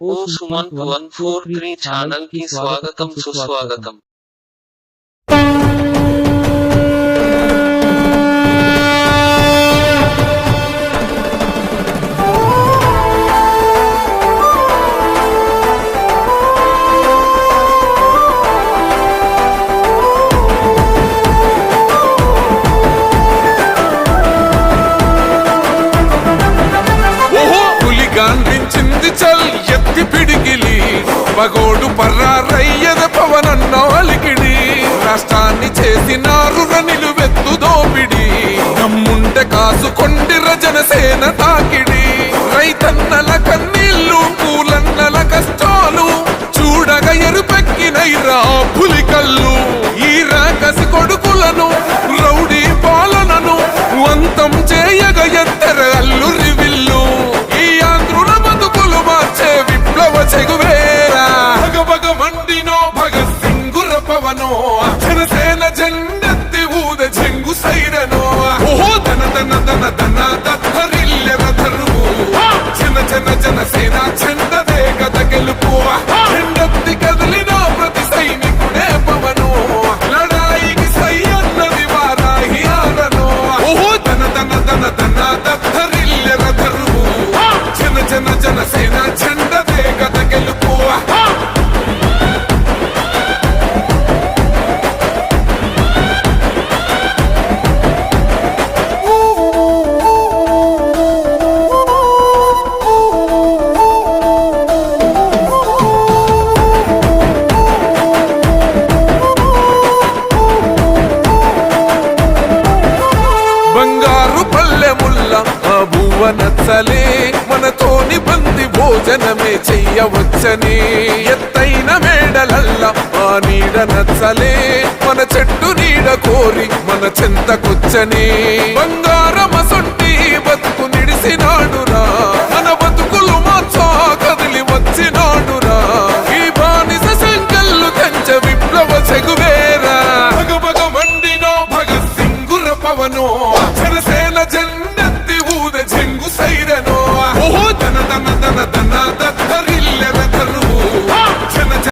ఓ Sumanth one four three ఛానల్కి స్వాగతం సుస్వాగతం. పగోడు పర్రారయ్యద పవనన్న అలికిడి. రాష్ట్రాన్ని చేసినారు నిలువెత్తు దోపిడి. దమ్ముంటే కాసుకొండిర జనసేన తాకిడి. రైతన్నల కన్నీళ్ళు పూలన్నల కష్టాలు. చూడగ ఎరుపెక్కినైరా పులికల్లు ఈ రాకసి కొడుకులను జన జన జనసేన బంగారు పల్లెముల్ల ఆ బువ్వ నచ్చలే మనతోని బంది భోజనమే చెయ్యవచ్చని. ఎత్తైన మేడలల్ల ఆ నీడ నచ్చలే మన చెట్టు నీడ కోరి మన చెంతకొచ్చని. బంగారమసొంటి బతుకు నిడిసినాడురా మన బతుకులు మార్చా కదిలి వచ్చినాడురా. ఈ బానిస సంకల్లు కంచ విప్లవ చెగువేరా. భగ భగ మండినో భగత్ సింగుర పవనో